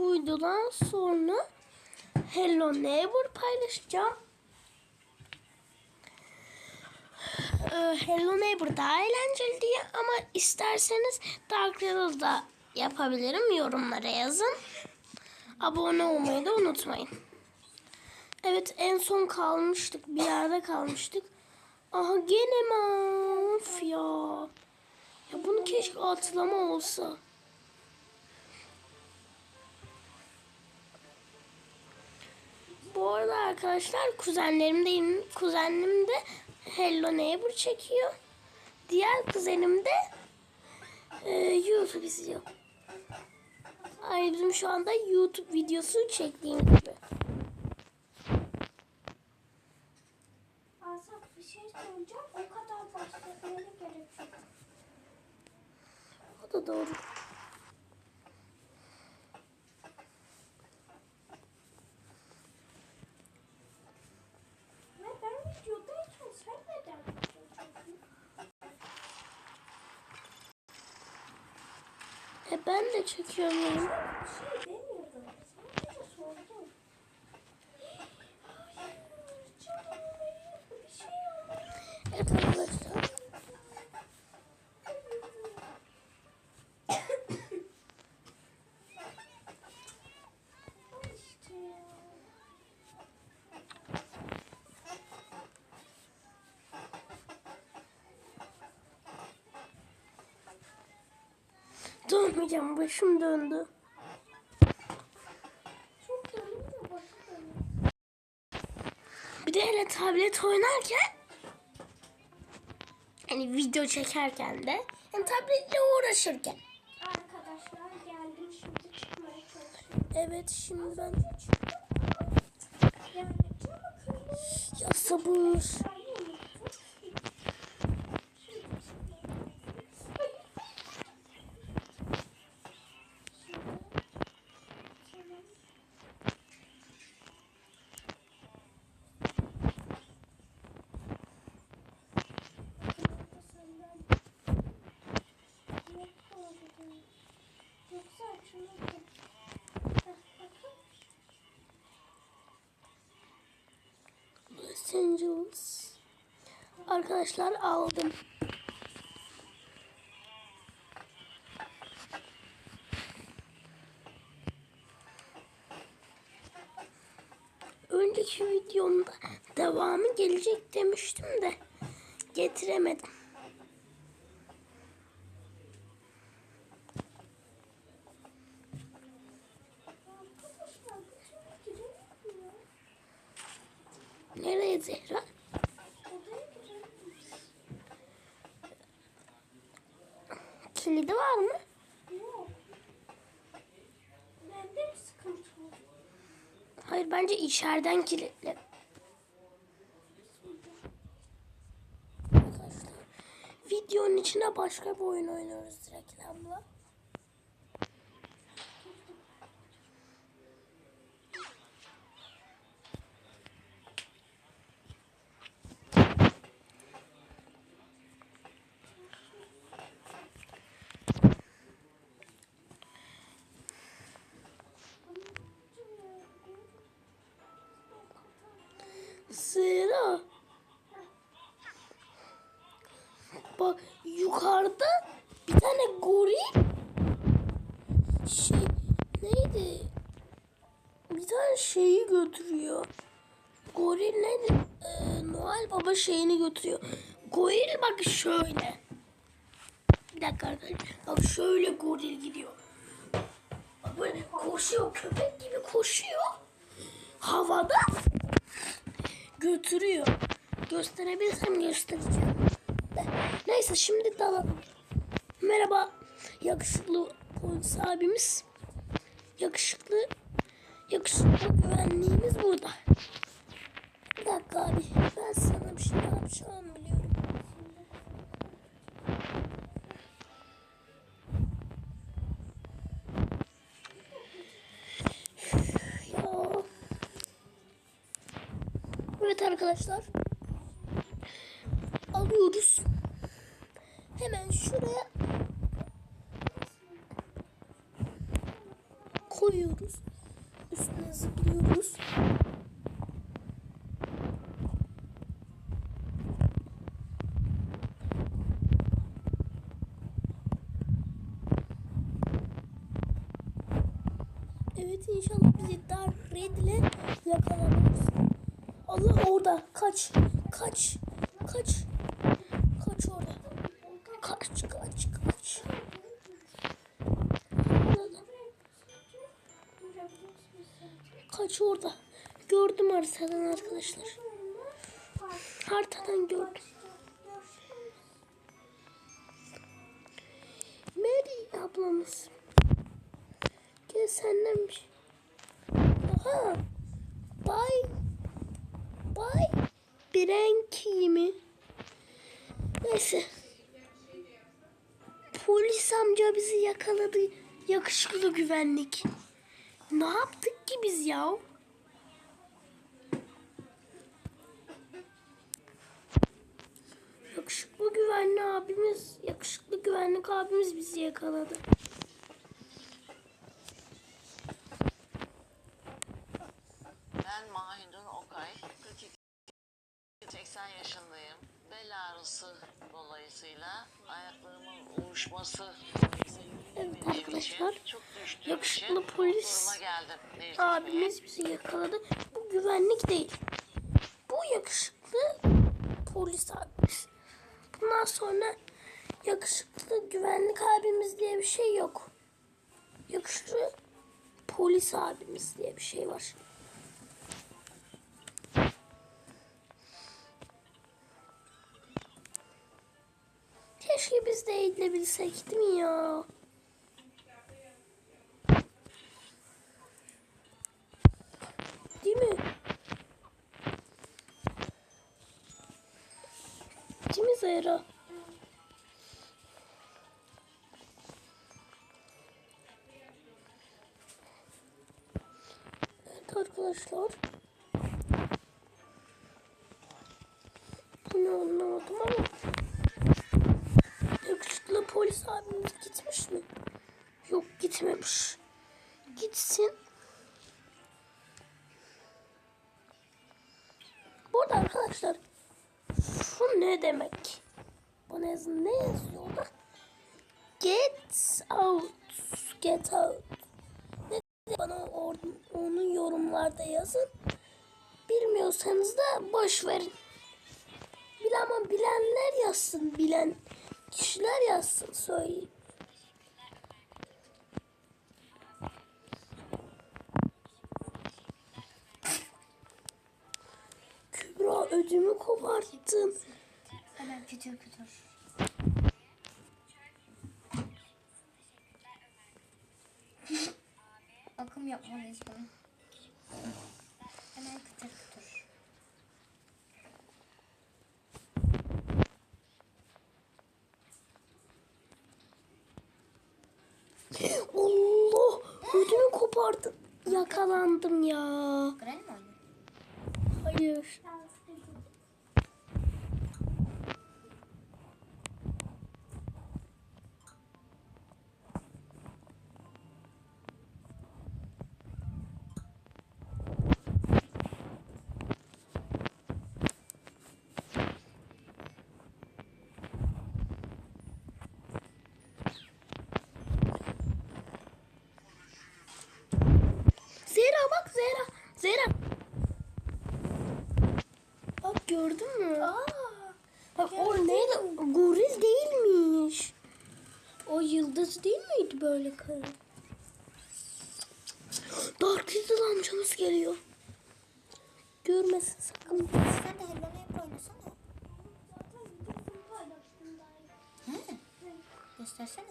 bu videodan sonra Hello Neighbor paylaşacağım. Ee, Hello Neighbor daha eğlenceli diye ama isterseniz Dark Riddle da yapabilirim. Yorumlara yazın. Abone olmayı da unutmayın. Evet en son kalmıştık. Bir yerde kalmıştık. Aha gene mi? Ya. Ya bunu keşke atlama olsa. Bu arada arkadaşlar kuzenlerim de kuzenim de Hello Neighbor çekiyor. Diğer kuzenim de e, YouTube izliyor. Aynı bizim şu anda YouTube videosu çektiğimiz gibi. Asaf bir şey söyleyeceğim. O kadar bahsetmene gerek yok. O da doğru. Ve ben videodayken sen neden video çekiyorsun? E ben de çekiyorum. Bir şey demiyordum. Sadece sordum. Hayır canım benim. Bir şey oldu. Evet arkadaşlar. Al işte ya. Dönmeyeceğim. Başım döndü. Bir de hele tablet oynarken hani video çekerken de yani tabletle uğraşırken. Arkadaşlar geldim şimdi çıkmaya çalışıyorum. Evet şimdi ben ya sabır. Arkadaşlar aldım. Önceki videomda devamı gelecek demiştim de getiremedim. Arkadaşlar bir türlü giremiyor. Nereye Zehra? Odaya giremiyoruz. Kilidi var mı? Yok. Bende bir sıkıntı var. Hayır bence içeriden. Arkadaşlar videonun içine başka bir oyun oynuyoruz reklamla. Bak yukarıda bir tane goril şey neydi? Bir tane şeyi götürüyor. Goril neydi? Ee, Noel Baba şeyini götürüyor. Goril bak şöyle. Bir dakika arkadaşlar. Bak şöyle goril gidiyor. Bak böyle koşuyor. Köpek gibi koşuyor. Havada götürüyor. Gösterebilirsem göstereceğim. Neyse şimdi dalalım. Merhaba yakışıklı polis abimiz. Yakışıklı yakışıklı güvenliğimiz burada. Bir dakika abi ben sana bir şey yapacağım biliyorum. Evet arkadaşlar. Alıyoruz. Hemen şuraya koyuyoruz. Üstüne zıplıyoruz. Evet inşallah bizi dar redle yakalamaz. Orada kaç kaç kaç kaç orada kaç kaç kaç. Kaç orada. Gördüm haritadan arkadaşlar. Haritadan gördüm. Mary ablamız. Gel senden bir şey. Aha. Bay. Bay. Brenki mi? Neyse. Polis amca bizi yakaladı. Yakışıklı güvenlik. Ne yaptık ki biz ya? Yakışıklı güvenlik abimiz, yakışıklı güvenlik abimiz bizi yakaladı. Evet arkadaşlar, yakışıklı için polis abimiz bizi yakaladı. Bu güvenlik değil. Bu yakışıklı polis abimiz. Bundan sonra yakışıklı güvenlik abimiz diye bir şey yok. Yakışıklı polis abimiz diye bir şey var. Biz de eğilebilsek değil mi ya? Değil mi? Değil mi Zehra? Evet arkadaşlar. Bunu anlamadım ama. Abimiz gitmiş mi? Yok gitmemiş. Gitsin. Bu arkadaşlar şu ne demek? Yazın ne yazıyor orada? Get out. Get out. Ne? Bana or- onu yorumlarda yazın. Bilmiyorsanız da boş verin. Bil ama bilenler yazsın. Bilen kişiler yazsın söyleyeyim. Kübra ödümü koparttın. Hemen kütür kütür. Akım yapmalıyız bunu. Hemen kütür kütür. Allah ödümü koparttın. Yakalandım ya. Gren mi oynuyor? Hayır. Zehra Zehra. Bak gördün mü? Bak o neydi? Goril değilmiş. O yıldız değil miydi böyle kara? Dark Riddle amcamız geliyor. Görmesin sakın. Sen de Hello Neighbor oynasana. He. Göstersene.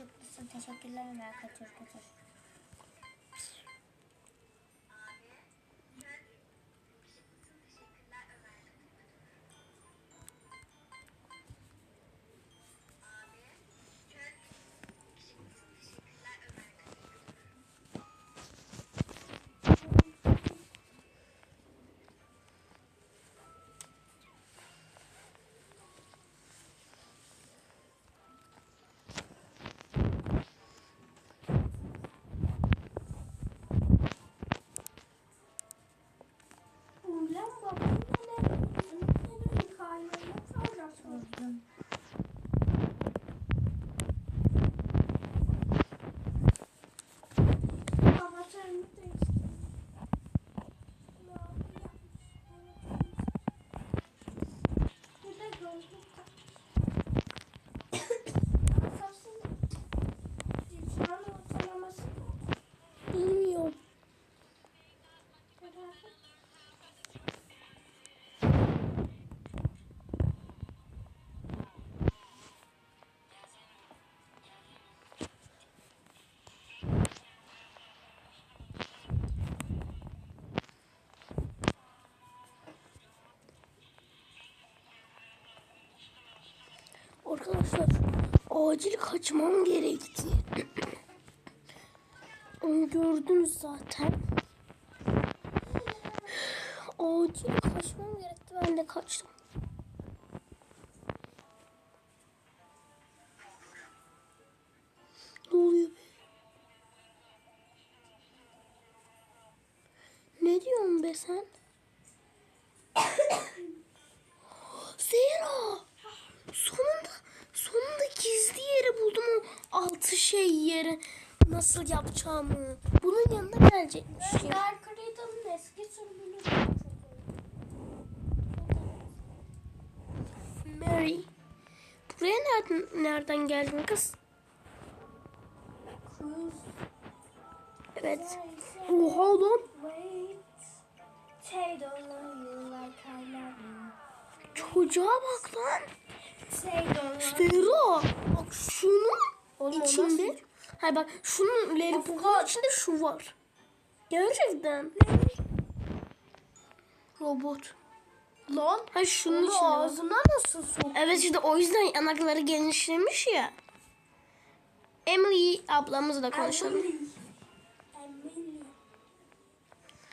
Yakışıklısın. Teşekkürler Ömer. Kaçır kaçır. Arkadaşlar acil kaçmam gerekti. Onu gördünüz zaten. Acil kaçmam gerekti. Ben de kaçtım. Ne oluyor be? Ne diyorsun be sen? Zehra! Sonunda sonunda gizli yeri buldum o altı şey yeri. Nasıl yapacağımı. Bunun yanına gelecekmiş. Rüzgar Cradle'ın eski sürümünü Mary. Buraya nereden, nereden geldin kız? Cruise. Evet. Oha lan. Çocuğa bak lan. Zehra. Bak şunun Oğlum, içinde. Hayır bak şunun Lilliput'un içinde şu var. Gerçekten. Robot. Lan. Hayır şunun içinde. var. ağzına nasıl sok? Evet işte o yüzden yanakları genişlemiş ya. Emily ablamızla konuşalım. Emily. Emily.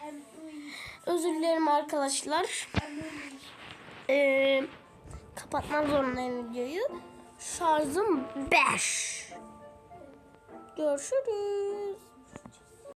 Emily. Özür dilerim arkadaşlar. Emily. Ee, kapatmak zorundayım videoyu. Şarjım 5. Görüşürüz.